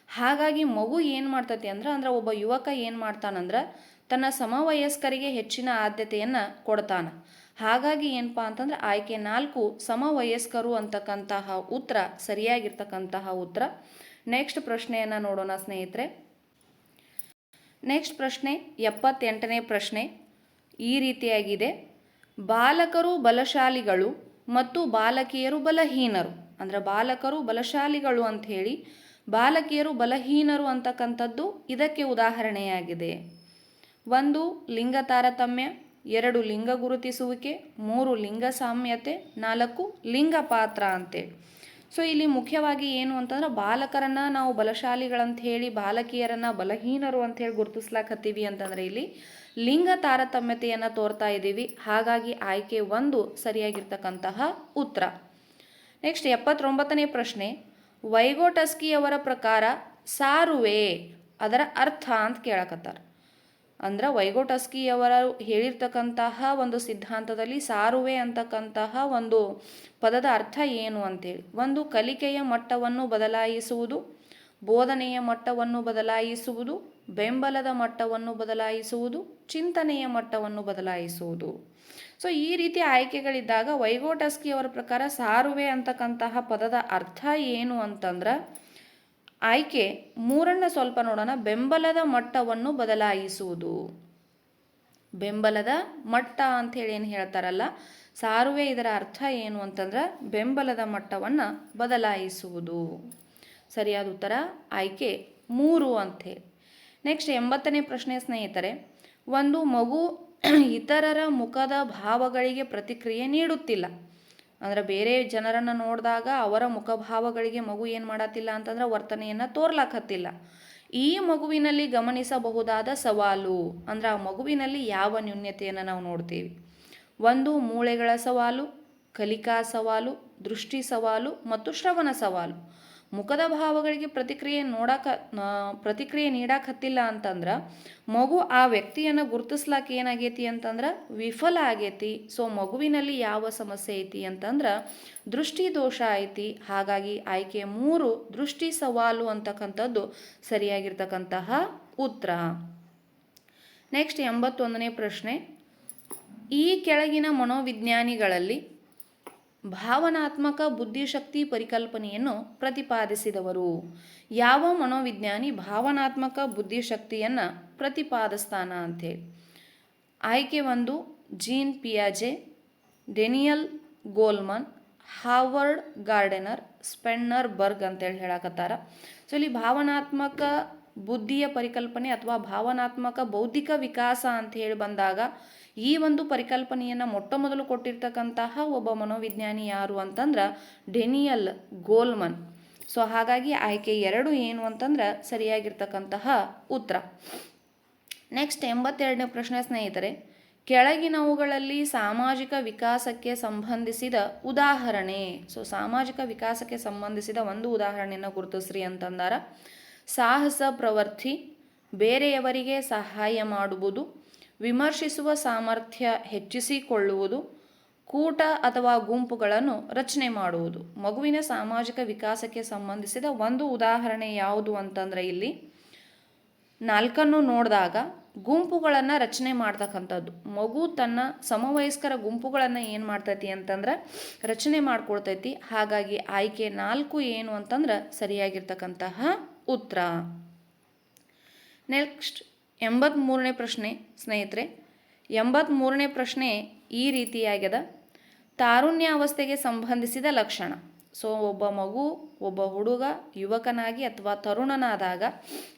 ಹಾಗಾಗಿ ಮಗು ಏನು ಮಾಡ್ತತಿ ಅಂದ್ರೆ ಅಂದ್ರೆ ಒಬ್ಬ ಯುವಕ ಏನು ಮಾಡ್ತಾನಂದ್ರೆ ತನ್ನ ಸಮವಯಸ್ಕರಿಗೆ ಹೆಚ್ಚಿನ ಆದ್ಯತೆಯನ್ನು ಕೊಡ್ತಾನೆ. ಹಾಗಾಗಿ ಏನಪ್ಪ ಅಂತಂದ್ರೆ ಆಯ್ಕೆ ನಾಲ್ಕು ಸಮವಯಸ್ಕರು ಅಂತಕ್ಕಂತಹ ಉತ್ತರ, ಸರಿಯಾಗಿರ್ತಕ್ಕಂತಹ ಉತ್ತರ. ನೆಕ್ಸ್ಟ್ ಪ್ರಶ್ನೆಯನ್ನು ನೋಡೋಣ ಸ್ನೇಹಿತರೆ. ನೆಕ್ಸ್ಟ್ ಪ್ರಶ್ನೆ, ಎಪ್ಪತ್ತೆಂಟನೇ ಪ್ರಶ್ನೆ. ಈ ರೀತಿಯಾಗಿದೆ. ಬಾಲಕರು ಬಲಶಾಲಿಗಳು ಮತ್ತು ಬಾಲಕಿಯರು ಬಲಹೀನರು. ಅಂದ್ರೆ ಬಾಲಕರು ಬಲಶಾಲಿಗಳು ಹೇಳಿ, ಬಾಲಕಿಯರು ಬಲಹೀನರು ಅಂತಕ್ಕಂಥದ್ದು ಇದಕ್ಕೆ ಉದಾಹರಣೆಯಾಗಿದೆ. ಒಂದು ಲಿಂಗ ತಾರತಮ್ಯ, ಎರಡು ಲಿಂಗ ಗುರುತಿಸುವಿಕೆ, ಮೂರು ಲಿಂಗ ಸಾಮ್ಯತೆ, ನಾಲ್ಕು ಲಿಂಗ ಪಾತ್ರ ಅಂತೇಳಿ ಸೊ, ಇಲ್ಲಿ ಮುಖ್ಯವಾಗಿ ಏನು ಅಂತಂದ್ರೆ ಬಾಲಕರನ್ನ ನಾವು ಬಲಶಾಲಿಗಳಂತ ಹೇಳಿ, ಬಾಲಕಿಯರನ್ನು ಬಲಹೀನರು ಅಂತ ಹೇಳಿ ಗುರುತಿಸ್ಲಾಕತ್ತೀವಿ ಅಂತಂದ್ರೆ ಇಲ್ಲಿ ಲಿಂಗ ತಾರತಮ್ಯತೆಯನ್ನು ತೋರ್ತಾ ಇದ್ದೀವಿ. ಹಾಗಾಗಿ ಆಯ್ಕೆ ಒಂದು ಸರಿಯಾಗಿರ್ತಕ್ಕಂತಹ ಉತ್ತರ. ನೆಕ್ಸ್ಟ್ ಎಪ್ಪತ್ತೊಂಬತ್ತನೇ ಪ್ರಶ್ನೆ, ವೈಗೋಟಸ್ಕಿಯವರ ಪ್ರಕಾರ ಸಾರುವೆ ಅದರ ಅರ್ಥ ಅಂತ ಕೇಳಕತ್ತಾರ. ಅಂದ್ರೆ ವೈಗೋಟಸ್ಕಿಯವರು ಹೇಳಿರ್ತಕ್ಕಂತಹ ಒಂದು ಸಿದ್ಧಾಂತದಲ್ಲಿ ಸಾರುವೆ ಅಂತಕ್ಕಂತಹ ಒಂದು ಪದದ ಅರ್ಥ ಏನು ಅಂತೇಳಿ. ಒಂದು ಕಲಿಕೆಯ ಮಟ್ಟವನ್ನು ಬದಲಾಯಿಸುವುದು, ಬೋಧನೆಯ ಮಟ್ಟವನ್ನು ಬದಲಾಯಿಸುವುದು, ಬೆಂಬಲದ ಮಟ್ಟವನ್ನು ಬದಲಾಯಿಸುವುದು, ಚಿಂತನೆಯ ಮಟ್ಟವನ್ನು ಬದಲಾಯಿಸುವುದು. ಸೊ ಈ ರೀತಿ ಆಯ್ಕೆಗಳಿದ್ದಾಗ ವೈಗೋಟಸ್ಕಿಯವರ ಪ್ರಕಾರ ಸಾರುವೆ ಅಂತಕ್ಕಂತಹ ಪದದ ಅರ್ಥ ಏನು ಅಂತಂದ್ರೆ ಆಯ್ಕೆ ಮೂರನ್ನು ಸ್ವಲ್ಪ ನೋಡೋಣ. ಬೆಂಬಲದ ಮಟ್ಟವನ್ನು ಬದಲಾಯಿಸುವುದು. ಬೆಂಬಲದ ಮಟ್ಟ ಅಂಥೇಳಿ ಏನು ಹೇಳ್ತಾರಲ್ಲ, ಸಾರುವೆ ಇದರ ಅರ್ಥ ಏನು ಅಂತಂದ್ರೆ ಬೆಂಬಲದ ಮಟ್ಟವನ್ನು ಬದಲಾಯಿಸುವುದು. ಸರಿಯಾದ ಉತ್ತರ ಆಯ್ಕೆ ಮೂರು ಅಂಥೇಳಿ ನೆಕ್ಸ್ಟ್ ಎಂಬತ್ತನೇ ಪ್ರಶ್ನೆ ಸ್ನೇಹಿತರೆ, ಒಂದು ಮಗು ಇತರರ ಮುಖದ ಭಾವಗಳಿಗೆ ಪ್ರತಿಕ್ರಿಯೆ ನೀಡುತ್ತಿಲ್ಲ. ಅಂದ್ರೆ ಬೇರೆ ಜನರನ್ನು ನೋಡಿದಾಗ ಅವರ ಮುಖಭಾವಗಳಿಗೆ ಮಗು ಏನು ಮಾಡತ್ತಿಲ್ಲ ಅಂತಂದ್ರೆ ವರ್ತನೆಯನ್ನು ತೋರ್ಲಾಕತ್ತಿಲ್ಲ. ಈ ಮಗುವಿನಲ್ಲಿ ಗಮನಿಸಬಹುದಾದ ಸವಾಲು ಅಂದ್ರೆ ಆ ಮಗುವಿನಲ್ಲಿ ಯಾವ ನ್ಯೂನ್ಯತೆಯನ್ನು ನಾವು ನೋಡ್ತೀವಿ. ಒಂದು ಮೂಳೆಗಳ ಸವಾಲು, ಕಲಿಕಾ ಸವಾಲು, ದೃಷ್ಟಿ ಸವಾಲು ಮತ್ತು ಶ್ರವಣ ಸವಾಲು. ಮುಖದ ಭಾವಗಳಿಗೆ ಪ್ರತಿಕ್ರಿಯೆ ನೋಡಕ್ಕೆ ಪ್ರತಿಕ್ರಿಯೆ ನೀಡಾಕತ್ತಿಲ್ಲ ಅಂತಂದ್ರೆ, ಮಗು ಆ ವ್ಯಕ್ತಿಯನ್ನು ಗುರುತಿಸ್ಲಾಕ ಏನಾಗೈತಿ ಅಂತಂದ್ರೆ, ವಿಫಲ ಆಗೈತಿ. ಸೊ ಮಗುವಿನಲ್ಲಿ ಯಾವ ಸಮಸ್ಯೆ ಐತಿ ಅಂತಂದ್ರೆ, ದೃಷ್ಟಿ ದೋಷ ಐತಿ. ಹಾಗಾಗಿ ಆಯ್ಕೆ ಮೂರು, ದೃಷ್ಟಿ ಸವಾಲು ಅಂತಕ್ಕಂಥದ್ದು ಸರಿಯಾಗಿರ್ತಕ್ಕಂತಹ ಉತ್ತರ. ನೆಕ್ಸ್ಟ್ ಎಂಬತ್ತೊಂದನೇ ಪ್ರಶ್ನೆ. ಈ ಕೆಳಗಿನ ಮನೋವಿಜ್ಞಾನಿಗಳಲ್ಲಿ ಭಾವನಾತ್ಮಕ ಬುದ್ಧಿಶಕ್ತಿ ಪರಿಕಲ್ಪನೆಯನ್ನು ಪ್ರತಿಪಾದಿಸಿದವರು. ಯಾವ ಮನೋವಿಜ್ಞಾನಿ ಭಾವನಾತ್ಮಕ ಬುದ್ಧಿಶಕ್ತಿಯನ್ನು ಪ್ರತಿಪಾದಿಸ್ತಾನ ಅಂಥೇಳಿ ಆಯ್ಕೆ ಒಂದು, Jean ಪಿಯಾಜೆ, Daniel Goleman, Howard Gardner, Sternberg ಅಂತೇಳಿ ಹೇಳಕತ್ತಾರ. ಸೊ ಇಲ್ಲಿ ಭಾವನಾತ್ಮಕ ಬುದ್ಧಿಯ ಪರಿಕಲ್ಪನೆ ಅಥವಾ ಭಾವನಾತ್ಮಕ ಬೌದ್ಧಿಕ ವಿಕಾಸ ಅಂತ ಹೇಳಿ ಬಂದಾಗ ಈ ಒಂದು ಪರಿಕಲ್ಪನೆಯನ್ನು ಮೊಟ್ಟ ಮೊದಲು ಕೊಟ್ಟಿರ್ತಕ್ಕಂತಹ ಒಬ್ಬ ಮನೋವಿಜ್ಞಾನಿ ಯಾರು ಅಂತಂದ್ರೆ ಡೆನಿಯಲ್ ಗೋಲ್ಮನ್. ಸೊ ಹಾಗಾಗಿ ಆಯ್ಕೆ ಎರಡು ಏನು ಅಂತಂದ್ರೆ ಸರಿಯಾಗಿರ್ತಕ್ಕಂತಹ ಉತ್ತರ. ನೆಕ್ಸ್ಟ್ ಎಂಬತ್ತೆರಡನೇ ಪ್ರಶ್ನೆ ಸ್ನೇಹಿತರೆ, ಕೆಳಗಿನವುಗಳಲ್ಲಿ ಸಾಮಾಜಿಕ ವಿಕಾಸಕ್ಕೆ ಸಂಬಂಧಿಸಿದ ಉದಾಹರಣೆ. ಸೊ ಸಾಮಾಜಿಕ ವಿಕಾಸಕ್ಕೆ ಸಂಬಂಧಿಸಿದ ಒಂದು ಉದಾಹರಣೆಯನ್ನು ಗುರುತಿಸ್ರಿ ಅಂತಂದಾರ, ಸಾಹಸ ಪ್ರವರ್ತಿ ಬೇರೆಯವರಿಗೆ ಸಹಾಯ ಮಾಡುವುದು ವಿಮರ್ಶಿಸುವ ಸಾಮರ್ಥ್ಯ ಹೆಚ್ಚಿಸಿಕೊಳ್ಳುವುದು, ಕೂಟ ಅಥವಾ ಗುಂಪುಗಳನ್ನು ರಚನೆ ಮಾಡುವುದು. ಮಗುವಿನ ಸಾಮಾಜಿಕ ವಿಕಾಸಕ್ಕೆ ಸಂಬಂಧಿಸಿದ ಒಂದು ಉದಾಹರಣೆ ಯಾವುದು ಅಂತಂದ್ರೆ ಇಲ್ಲಿ, ನಾಲ್ಕನ್ನು ನೋಡಿದಾಗ ಗುಂಪುಗಳನ್ನು ರಚನೆ ಮಾಡ್ತಕ್ಕಂಥದ್ದು. ಮಗು ತನ್ನ ಸಮವಯಸ್ಕರ ಗುಂಪುಗಳನ್ನು ಏನು ಮಾಡ್ತೈತಿ ಅಂತಂದ್ರೆ ರಚನೆ ಮಾಡ್ಕೊಳ್ತೈತಿ. ಹಾಗಾಗಿ ಆಯ್ಕೆ ನಾಲ್ಕು ಏನು ಅಂತಂದ್ರೆ ಸರಿಯಾಗಿರ್ತಕ್ಕಂತಹ ಉತ್ತರ. ನೆಕ್ಸ್ಟ್ ಎಂಬತ್ತ್ಮೂರನೇ ಪ್ರಶ್ನೆ, ಸ್ನೇಹಿತರೆ. ಎಂಬತ್ತ್ಮೂರನೇ ಪ್ರಶ್ನೆ ಈ ರೀತಿಯಾಗ್ಯದ. ತಾರುಣ್ಯಾವಸ್ಥೆಗೆ ಸಂಬಂಧಿಸಿದ ಲಕ್ಷಣ. ಸೊ, ಒಬ್ಬ ಮಗು, ಒಬ್ಬ ಹುಡುಗ, ಯುವಕನಾಗಿ ಅಥವಾ ತರುಣನಾದಾಗ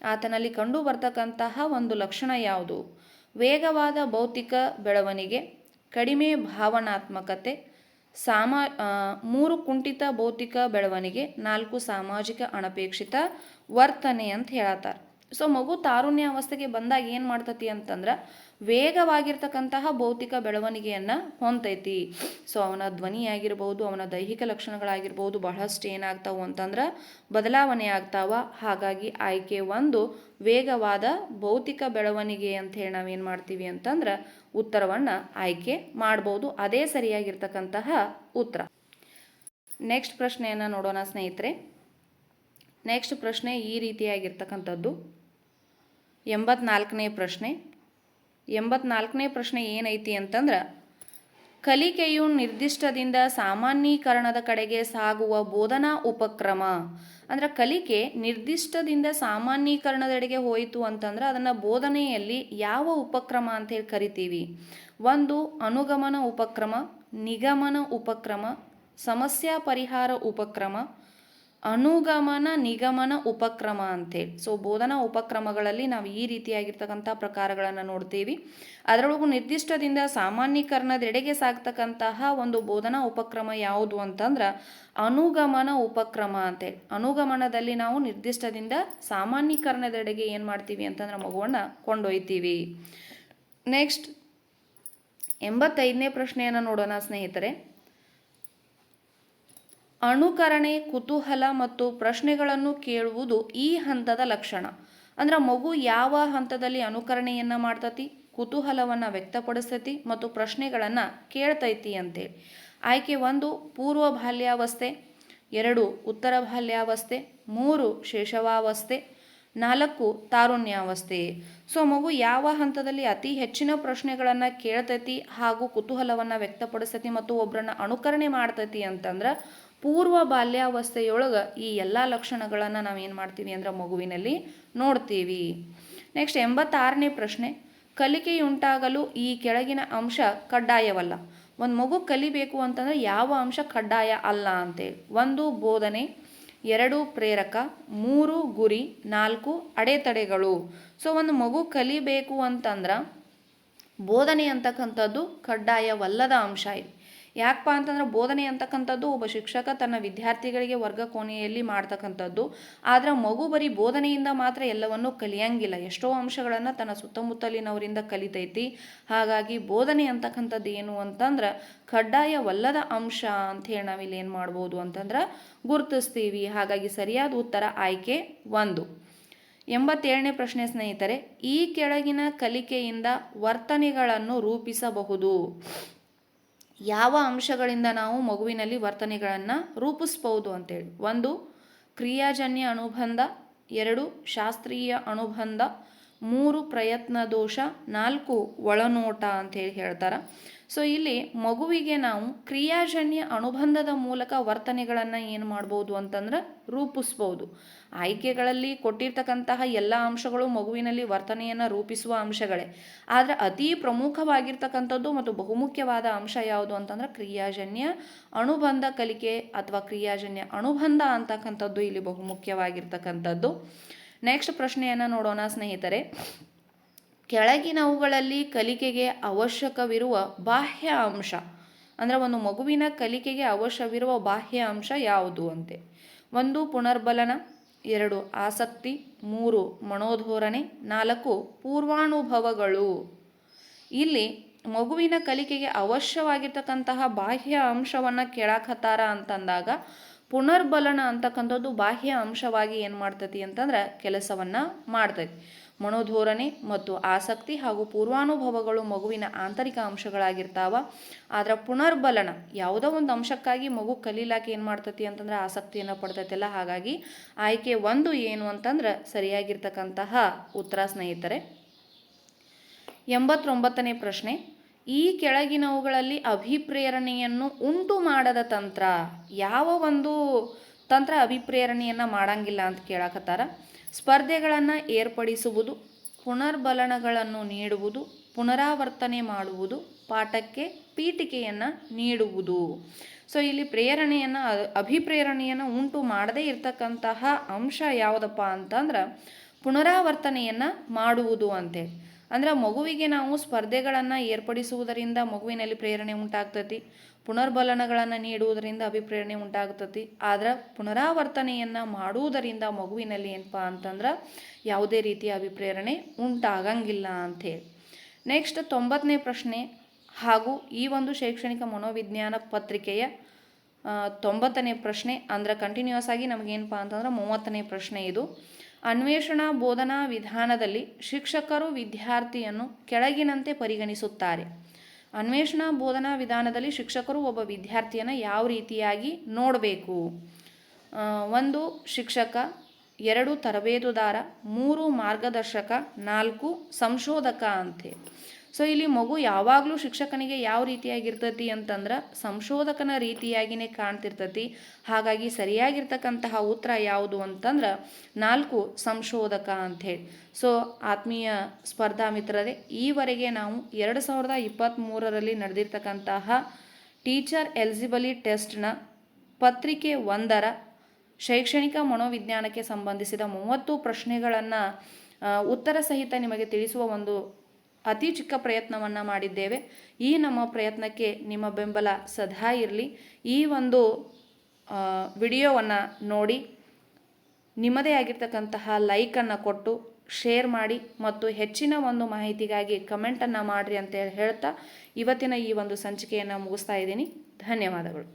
ಆತನಲ್ಲಿ ಕಂಡು ಬರ್ತಕ್ಕಂತಹ ಒಂದು ಲಕ್ಷಣ ಯಾವುದು? ವೇಗವಾದ ಭೌತಿಕ ಬೆಳವಣಿಗೆ, ಕಡಿಮೆ ಭಾವನಾತ್ಮಕತೆ, ಸಾಮಾ ಮೂರು ಕುಂಠಿತ ಭೌತಿಕ ಬೆಳವಣಿಗೆ, ನಾಲ್ಕು ಸಾಮಾಜಿಕ ಅನಪೇಕ್ಷಿತ ವರ್ತನೆ ಅಂತ ಹೇಳತ್ತಾರೆ. ಸೊ ಮಗು ತಾರುಣ್ಯ ಅವಸ್ಥೆಗೆ ಬಂದಾಗ ಏನು ಮಾಡ್ತತಿ ಅಂತಂದ್ರೆ ವೇಗವಾಗಿರ್ತಕ್ಕಂತಹ ಭೌತಿಕ ಬೆಳವಣಿಗೆಯನ್ನು ಹೊಂತೈತಿ ಸೊ ಅವನ ಧ್ವನಿ ಆಗಿರ್ಬೋದು, ಅವನ ದೈಹಿಕ ಲಕ್ಷಣಗಳಾಗಿರ್ಬೋದು ಬಹಳಷ್ಟು ಏನಾಗ್ತಾವು ಅಂತಂದ್ರೆ ಬದಲಾವಣೆ ಆಗ್ತಾವ. ಹಾಗಾಗಿ ಆಯ್ಕೆ ಒಂದು ವೇಗವಾದ ಭೌತಿಕ ಬೆಳವಣಿಗೆ ಅಂತ ಹೇಳಿ ನಾವೇನು ಮಾಡ್ತೀವಿ ಅಂತಂದ್ರೆ ಉತ್ತರವನ್ನು ಆಯ್ಕೆ ಮಾಡ್ಬೋದು. ಅದೇ ಸರಿಯಾಗಿರ್ತಕ್ಕಂತಹ ಉತ್ತರ. ನೆಕ್ಸ್ಟ್ ಪ್ರಶ್ನೆಯನ್ನು ನೋಡೋಣ ಸ್ನೇಹಿತರೆ. ನೆಕ್ಸ್ಟ್ ಪ್ರಶ್ನೆ ಈ ರೀತಿಯಾಗಿರ್ತಕ್ಕಂಥದ್ದು. ಎಂಬತ್ನಾಲ್ಕನೇ ಪ್ರಶ್ನೆ. ಎಂಬತ್ನಾಲ್ಕನೇ ಪ್ರಶ್ನೆ ಏನೈತಿ ಅಂತಂದ್ರೆ, ಕಲಿಕೆಯು ನಿರ್ದಿಷ್ಟದಿಂದ ಸಾಮಾನ್ಯೀಕರಣದ ಕಡೆಗೆ ಸಾಗುವ ಬೋಧನಾ ಉಪಕ್ರಮ. ಅಂದ್ರೆ ಕಲಿಕೆ ನಿರ್ದಿಷ್ಟದಿಂದ ಸಾಮಾನ್ಯೀಕರಣದೆಡೆಗೆ ಹೋಯಿತು ಅಂತಂದ್ರೆ ಅದನ್ನು ಬೋಧನೆಯಲ್ಲಿ ಯಾವ ಉಪಕ್ರಮ ಅಂತ ಹೇಳಿ ಕರಿತೀವಿ. ಒಂದು, ಅನುಗಮನ ಉಪಕ್ರಮ, ನಿಗಮನ ಉಪಕ್ರಮ, ಸಮಸ್ಯಾ ಪರಿಹಾರ ಉಪಕ್ರಮ ಅನುಗಮನ, ನಿಗಮನ, ಉಪಕ್ರಮ ಅಂತೇಳಿ. ಸೊ ಬೋಧನಾ ಉಪಕ್ರಮಗಳಲ್ಲಿ ನಾವು ಈ ರೀತಿಯಾಗಿರ್ತಕ್ಕಂಥ ಪ್ರಕಾರಗಳನ್ನು ನೋಡ್ತೀವಿ. ಅದರೊಳಗೂ ನಿರ್ದಿಷ್ಟದಿಂದ ಸಾಮಾನ್ಯೀಕರಣದೆಡೆಗೆ ಸಾಗ್ತಕ್ಕಂತಹ ಒಂದು ಬೋಧನಾ ಉಪಕ್ರಮ ಯಾವುದು ಅಂತಂದ್ರೆ ಅನುಗಮನ ಉಪಕ್ರಮ ಅಂತೇಳಿ. ಅನುಗಮನದಲ್ಲಿ ನಾವು ನಿರ್ದಿಷ್ಟದಿಂದ ಸಾಮಾನ್ಯೀಕರಣದೆಡೆಗೆ ಏನು ಮಾಡ್ತೀವಿ ಅಂತಂದ್ರೆ ಮಗುವನ್ನು ಕೊಂಡೊಯ್ತೀವಿ. ನೆಕ್ಸ್ಟ್ ಎಂಬತ್ತೈದನೇ ಪ್ರಶ್ನೆಯನ್ನು ನೋಡೋಣ ಸ್ನೇಹಿತರೆ. ಅನುಕರಣೆ ಕುತೂಹಲ ಮತ್ತು ಪ್ರಶ್ನೆಗಳನ್ನು ಕೇಳುವುದು ಈ ಹಂತದ ಲಕ್ಷಣ. ಅಂದ್ರೆ ಮಗು ಯಾವ ಹಂತದಲ್ಲಿ ಅನುಕರಣೆಯನ್ನು ಮಾಡ್ತತಿ, ಕುತೂಹಲವನ್ನು ವ್ಯಕ್ತಪಡಿಸ್ತೈತಿ ಮತ್ತು ಪ್ರಶ್ನೆಗಳನ್ನು ಕೇಳ್ತೈತಿ ಅಂತೇಳಿ. ಆಯ್ಕೆ ಒಂದು, ಪೂರ್ವ ಬಾಲ್ಯಾವಸ್ಥೆ. ಎರಡು, ಉತ್ತರ ಬಾಲ್ಯಾವಸ್ಥೆ. ಮೂರು, ಶೇಷವಾವಸ್ಥೆ. ನಾಲ್ಕು, ತಾರುಣ್ಯಾವಸ್ಥೆ. ಸೊ ಮಗು ಯಾವ ಹಂತದಲ್ಲಿ ಅತಿ ಹೆಚ್ಚಿನ ಪ್ರಶ್ನೆಗಳನ್ನು ಕೇಳ್ತೈತಿ ಹಾಗೂ ಕುತೂಹಲವನ್ನು ವ್ಯಕ್ತಪಡಿಸ್ತೈತಿ ಮತ್ತು ಒಬ್ಬರನ್ನ ಅನುಕರಣೆ ಮಾಡ್ತೈತಿ ಅಂತಂದ್ರೆ ಪೂರ್ವ ಬಾಲ್ಯಾವಸ್ಥೆಯೊಳಗೆ ಈ ಎಲ್ಲ ಲಕ್ಷಣಗಳನ್ನು ನಾವು ಏನು ಮಾಡ್ತೀವಿ ಅಂದ್ರೆ ಮಗುವಿನಲ್ಲಿ ನೋಡ್ತೀವಿ. ನೆಕ್ಸ್ಟ್ ಎಂಬತ್ತಾರನೇ ಪ್ರಶ್ನೆ. ಕಲಿಕೆಯುಂಟಾಗಲು ಈ ಕೆಳಗಿನ ಅಂಶ ಕಡ್ಡಾಯವಲ್ಲ. ಒಂದು ಮಗು ಕಲಿಬೇಕು ಅಂತಂದ್ರೆ ಯಾವ ಅಂಶ ಕಡ್ಡಾಯ ಅಲ್ಲ ಅಂತೇಳಿ ಒಂದು ಬೋಧನೆ, ಎರಡು ಪ್ರೇರಕ, ಮೂರು ಗುರಿ, ನಾಲ್ಕು ಅಡೆತಡೆಗಳು. ಸೊ ಒಂದು ಮಗು ಕಲಿಬೇಕು ಅಂತಂದ್ರೆ ಬೋಧನೆ ಅಂತಕ್ಕಂಥದ್ದು ಕಡ್ಡಾಯವಲ್ಲದ ಅಂಶ ಇದೆ. ಯಾಕಪ್ಪ ಅಂತಂದ್ರೆ ಬೋಧನೆ ಅಂತಕ್ಕಂಥದ್ದು ಒಬ್ಬ ಶಿಕ್ಷಕ ತನ್ನ ವಿದ್ಯಾರ್ಥಿಗಳಿಗೆ ವರ್ಗ ಕೋಣೆಯಲ್ಲಿ ಮಾಡ್ತಕ್ಕಂಥದ್ದು. ಆದರೆ ಮಗು ಬರೀ ಬೋಧನೆಯಿಂದ ಮಾತ್ರ ಎಲ್ಲವನ್ನೂ ಕಲಿಯಂಗಿಲ್ಲ. ಎಷ್ಟೋ ಅಂಶಗಳನ್ನು ತನ್ನ ಸುತ್ತಮುತ್ತಲಿನವರಿಂದ ಕಲಿತೈತಿ. ಹಾಗಾಗಿ ಬೋಧನೆ ಅಂತಕ್ಕಂಥದ್ದು ಏನು ಅಂತಂದ್ರೆ ಕಡ್ಡಾಯವಲ್ಲದ ಅಂಶ ಅಂತ ಹೇಳಿ ನಾವಿಲ್ಲಿ ಏನು ಮಾಡ್ಬೋದು ಅಂತಂದ್ರೆ ಗುರುತಿಸ್ತೀವಿ. ಹಾಗಾಗಿ ಸರಿಯಾದ ಉತ್ತರ ಆಯ್ಕೆ ಒಂದು. ಎಂಬತ್ತೇಳನೇ ಪ್ರಶ್ನೆ ಸ್ನೇಹಿತರೆ, ಈ ಕೆಳಗಿನ ಕಲಿಕೆಯಿಂದ ವರ್ತನೆಗಳನ್ನು ರೂಪಿಸಬಹುದು. ಯಾವ ಅಂಶಗಳಿಂದ ನಾವು ಮಗುವಿನಲ್ಲಿ ವರ್ತನೆಗಳನ್ನು ರೂಪಿಸ್ಬೋದು ಅಂತೇಳಿ. ಒಂದು ಕ್ರಿಯಾಜನ್ಯ ಅನುಬಂಧ. ಎರಡು ಶಾಸ್ತ್ರೀಯ ಅನುಬಂಧ. ಮೂರು ಪ್ರಯತ್ನ ದೋಷ, ನಾಲ್ಕು ಒಳನೋಟ ಅಂತೇಳಿ ಹೇಳ್ತಾರೆ. ಸೊ ಇಲ್ಲಿ ಮಗುವಿಗೆ ನಾವು ಕ್ರಿಯಾಜನ್ಯ ಅನುಬಂಧದ ಮೂಲಕ ವರ್ತನೆಗಳನ್ನು ಏನು ಮಾಡ್ಬೋದು ಅಂತಂದ್ರೆ ರೂಪಿಸ್ಬೋದು. ಆಯ್ಕೆಗಳಲ್ಲಿ ಕೊಟ್ಟಿರ್ತಕ್ಕಂತಹ ಎಲ್ಲ ಅಂಶಗಳು ಮಗುವಿನಲ್ಲಿ ವರ್ತನೆಯನ್ನು ರೂಪಿಸುವ ಅಂಶಗಳೇ. ಆದರೆ ಅತಿ ಪ್ರಮುಖವಾಗಿರ್ತಕ್ಕಂಥದ್ದು ಮತ್ತು ಬಹುಮುಖ್ಯವಾದ ಅಂಶ ಯಾವುದು ಅಂತಂದ್ರೆ ಕ್ರಿಯಾಜನ್ಯ ಅನುಬಂಧ ಕಲಿಕೆ ಅಥವಾ ಕ್ರಿಯಾಜನ್ಯ ಅನುಬಂಧ ಅಂತಕ್ಕಂಥದ್ದು ಇಲ್ಲಿ ಬಹುಮುಖ್ಯವಾಗಿರ್ತಕ್ಕಂಥದ್ದು. ನೆಕ್ಸ್ಟ್ ಪ್ರಶ್ನೆಯನ್ನು ನೋಡೋಣ ಸ್ನೇಹಿತರೆ. ಕೆಳಗಿನವುಗಳಲ್ಲಿ ಕಲಿಕೆಗೆ ಅವಶ್ಯಕವಿರುವ ಬಾಹ್ಯ ಅಂಶ, ಅಂದರೆ ಒಂದು ಮಗುವಿನ ಕಲಿಕೆಗೆ ಅವಶ್ಯವಿರುವ ಬಾಹ್ಯ ಅಂಶ ಯಾವುದು ಅಂತೆ? ಒಂದು, ಪುನರ್ಬಲನ, ಎರಡು, ಆಸಕ್ತಿ, ಮೂರು, ಮನೋಧೋರಣೆ, ನಾಲ್ಕು, ಪೂರ್ವಾನುಭವಗಳು. ಇಲ್ಲಿ ಮಗುವಿನ ಕಲಿಕೆಗೆ ಅವಶ್ಯವಾಗಿರ್ತಕ್ಕಂತಹ ಬಾಹ್ಯ ಅಂಶವನ್ನು ಕೇಳಾಕತ್ತಾರ ಅಂತಂದಾಗ ಪುನರ್ಬಲನ ಅಂತಕ್ಕಂಥದ್ದು ಬಾಹ್ಯ ಅಂಶವಾಗಿ ಏನು ಮಾಡ್ತೈತಿ ಅಂತಂದ್ರೆ ಕೆಲಸವನ್ನು ಮಾಡ್ತೈತಿ. ಮನೋಧೋರಣೆ ಮತ್ತು ಆಸಕ್ತಿ ಹಾಗೂ ಪೂರ್ವಾನುಭವಗಳು ಮಗುವಿನ ಆಂತರಿಕ ಅಂಶಗಳಾಗಿರ್ತಾವ. ಆದ್ರೆ ಪುನರ್ಬಲನ ಯಾವುದೋ ಒಂದು ಅಂಶಕ್ಕಾಗಿ ಮಗು ಕಲೀಲಾಕೆ ಏನು ಮಾಡ್ತೈತಿ ಅಂತಂದ್ರೆ ಆಸಕ್ತಿಯನ್ನು ಪಡ್ತೈತಿಲ್ಲ. ಹಾಗಾಗಿ ಆಯ್ಕೆ ಒಂದು ಏನು ಅಂತಂದ್ರೆ ಸರಿಯಾಗಿರ್ತಕ್ಕಂತಹ ಉತ್ತರ ಸ್ನೇಹಿತರೆ. ಎಂಬತ್ತೊಂಬತ್ತನೇ ಪ್ರಶ್ನೆ. ಈ ಕೆಳಗಿನವುಗಳಲ್ಲಿ ಅಭಿಪ್ರೇರಣೆಯನ್ನು ಉಂಟು ಮಾಡದ ತಂತ್ರ, ಯಾವ ಒಂದು ತಂತ್ರ ಅಭಿಪ್ರೇರಣೆಯನ್ನು ಮಾಡಂಗಿಲ್ಲ ಅಂತ ಕೇಳಕತ್ತಾರ. ಸ್ಪರ್ಧೆಗಳನ್ನು ಏರ್ಪಡಿಸುವುದು, ಪುನರ್ಬಲನಗಳನ್ನು ನೀಡುವುದು, ಪುನರಾವರ್ತನೆ ಮಾಡುವುದು, ಪಾಠಕ್ಕೆ ಪೀಠಿಕೆಯನ್ನು ನೀಡುವುದು. ಸೊ ಇಲ್ಲಿ ಪ್ರೇರಣೆಯನ್ನು, ಅಭಿಪ್ರೇರಣೆಯನ್ನು ಉಂಟು ಮಾಡದೇ ಇರತಕ್ಕಂತಹ ಅಂಶ ಯಾವುದಪ್ಪ ಅಂತಂದ್ರೆ ಪುನರಾವರ್ತನೆಯನ್ನು ಮಾಡುವುದು ಅಂತೇಳಿ ಅಂದ್ರೆ ಮಗುವಿಗೆ ನಾವು ಸ್ಪರ್ಧೆಗಳನ್ನು ಏರ್ಪಡಿಸುವುದರಿಂದ ಮಗುವಿನಲ್ಲಿ ಪ್ರೇರಣೆ ಉಂಟಾಗ್ತತಿ, ಪುನರ್ಬಲನಗಳನ್ನು ನೀಡುವುದರಿಂದ ಅಭಿಪ್ರೇರಣೆ ಉಂಟಾಗ್ತತಿ. ಆದ್ರೆ ಪುನರಾವರ್ತನೆಯನ್ನು ಮಾಡುವುದರಿಂದ ಮಗುವಿನಲ್ಲಿ ಏನಪ್ಪ ಅಂತಂದ್ರೆ ಯಾವುದೇ ರೀತಿಯ ಅಭಿಪ್ರೇರಣೆ ಉಂಟಾಗಂಗಿಲ್ಲ ಅಂಥೇಳಿ ನೆಕ್ಸ್ಟ್ ತೊಂಬತ್ತನೇ ಪ್ರಶ್ನೆ, ಹಾಗೂ ಈ ಒಂದು ಶೈಕ್ಷಣಿಕ ಮನೋವಿಜ್ಞಾನ ಪತ್ರಿಕೆಯ ತೊಂಬತ್ತನೇ ಪ್ರಶ್ನೆ, ಅಂದ್ರೆ ಕಂಟಿನ್ಯೂಸ್ ಆಗಿ ನಮಗೇನಪ್ಪ ಅಂತಂದ್ರೆ ಮೂವತ್ತನೇ ಪ್ರಶ್ನೆ ಇದು. ಅನ್ವೇಷಣಾ ಬೋಧನಾ ವಿಧಾನದಲ್ಲಿ ಶಿಕ್ಷಕರು ವಿದ್ಯಾರ್ಥಿಯನ್ನು ಕೆಳಗಿನಂತೆ ಪರಿಗಣಿಸುತ್ತಾರೆ. ಅನ್ವೇಷಣಾ ಬೋಧನಾ ವಿಧಾನದಲ್ಲಿ ಶಿಕ್ಷಕರು ಒಬ್ಬ ವಿದ್ಯಾರ್ಥಿಯನ್ನು ಯಾವ ರೀತಿಯಾಗಿ ನೋಡಬೇಕು? ಒಂದು ಶಿಕ್ಷಕ, ಎರಡು ತರಬೇತುದಾರ, ಮೂರು ಮಾರ್ಗದರ್ಶಕ, ನಾಲ್ಕು ಸಂಶೋಧಕ ಅಂತೆ. ಸೊ ಇಲ್ಲಿ ಮಗು ಯಾವಾಗಲೂ ಶಿಕ್ಷಕನಿಗೆ ಯಾವ ರೀತಿಯಾಗಿರ್ತತಿ ಅಂತಂದ್ರೆ ಸಂಶೋಧಕನ ರೀತಿಯಾಗಿಯೇ ಕಾಣ್ತಿರ್ತತಿ. ಹಾಗಾಗಿ ಸರಿಯಾಗಿರ್ತಕ್ಕಂತಹ ಉತ್ತರ ಯಾವುದು ಅಂತಂದ್ರೆ ನಾಲ್ಕು ಸಂಶೋಧಕ ಅಂಥೇಳಿ ಸೊ ಆತ್ಮೀಯ ಸ್ಪರ್ಧಾ ಮಿತ್ರರೇ, ಈವರೆಗೆ ನಾವು ಎರಡು ಸಾವಿರದ ಇಪ್ಪತ್ತ್ಮೂರರಲ್ಲಿ ನಡೆದಿರ್ತಕ್ಕಂತಹ ಟೀಚರ್ ಎಲಿಜಿಬಲಿ ಟೆಸ್ಟ್ನ ಪತ್ರಿಕೆ ಒಂದರ ಶೈಕ್ಷಣಿಕ ಮನೋವಿಜ್ಞಾನಕ್ಕೆ ಸಂಬಂಧಿಸಿದ ಮೂವತ್ತು ಪ್ರಶ್ನೆಗಳನ್ನು ಉತ್ತರ ಸಹಿತ ನಿಮಗೆ ತಿಳಿಸುವ ಒಂದು ಅತಿ ಚಿಕ್ಕ ಪ್ರಯತ್ನವನ್ನು ಮಾಡಿದ್ದೇವೆ. ಈ ನಮ್ಮ ಪ್ರಯತ್ನಕ್ಕೆ ನಿಮ್ಮ ಬೆಂಬಲ ಸದಾ ಇರಲಿ. ಈ ಒಂದು ವಿಡಿಯೋವನ್ನು ನೋಡಿ, ನಿಮ್ಮದೇ ಆಗಿರ್ತಕ್ಕಂತಹ ಲೈಕನ್ನು ಕೊಟ್ಟು ಶೇರ್ ಮಾಡಿ ಮತ್ತು ಹೆಚ್ಚಿನ ಒಂದು ಮಾಹಿತಿಗಾಗಿ ಕಮೆಂಟನ್ನು ಮಾಡಿರಿ ಅಂತೇಳಿ ಹೇಳ್ತಾ ಇವತ್ತಿನ ಈ ಒಂದು ಸಂಚಿಕೆಯನ್ನು ಮುಗಿಸ್ತಾ ಇದ್ದೀನಿ. ಧನ್ಯವಾದಗಳು.